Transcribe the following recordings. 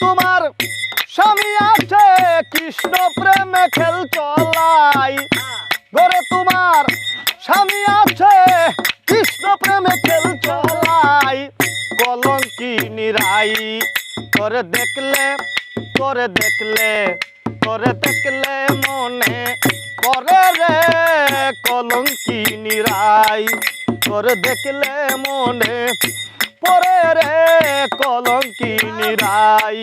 তোমার স্বামী আছে, কৃষ্ণ প্রেমে খেল চলাই। ঘরে তোমার স্বামী আছে, কৃষ্ণ প্রেমে খেল চলাই। কলঙ্কি নিরাই করে দেখলে করে দেখলে করে দেখলে মনে করে রে। কলঙ্কি নিরাই করে দেখলে মনে পরে রে কলঙ্কি নিরাই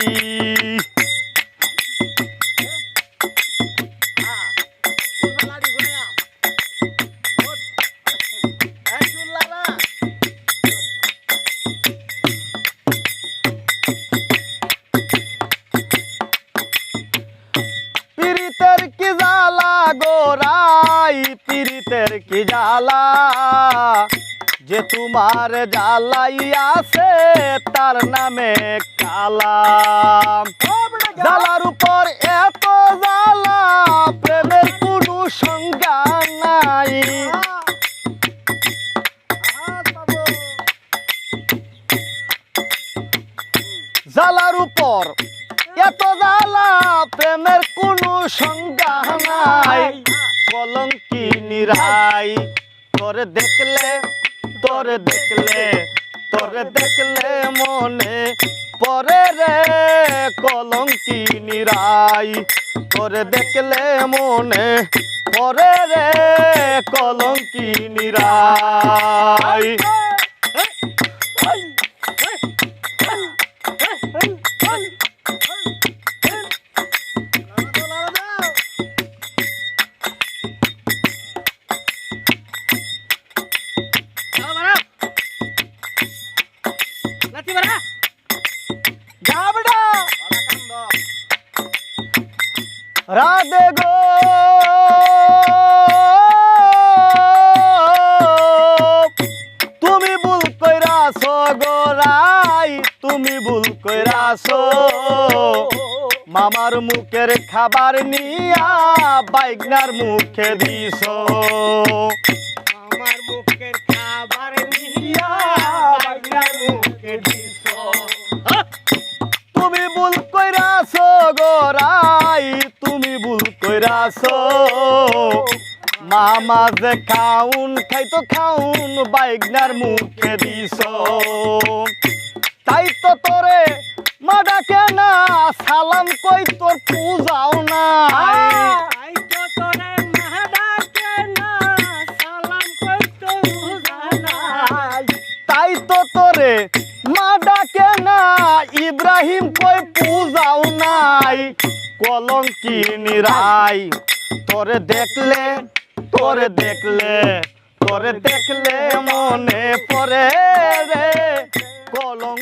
পীড়িতের কি জ্বালা? যে তোমার আছে, তার নামে কালা জ্বালার উপর এত জ্বালা, প্রেমের কোনো সংজ্ঞা নাই। জ্বালার উপর এত প্রেমের কোনো সংজ্ঞা নাই। কলঙ্কি নিরাই তোরে দেখলে তোরে দেখলে তোরে দেখলে মনে পরে রে কলঙ্কি নিরাই তোরে দেখলে মনে পরে রে কলঙ্কি নিরাই রাধে গো তুমি ভুল কইরাছ গোরাই তুমি ভুল কইরাছ মামার মুখের খাবার নিয়া বাইগনার মুখে দিছ তুমি ভুল কইরাছ গোরাই তুমি ভুল কইরাছ। মামা যে খাউন খাইতো খাউন, বাইগনার মুখে দিছ। তাই তো তোরে মা ডাকে না, সালাম কই তোর পূজাও করে মা ডাকে না, ইব্রাহিম কই পূজাও নাই কলঙ্কি নিরাই তোরে দেখলে তোরে দেখলে তোরে দেখলে মনে পড়ে রে কলম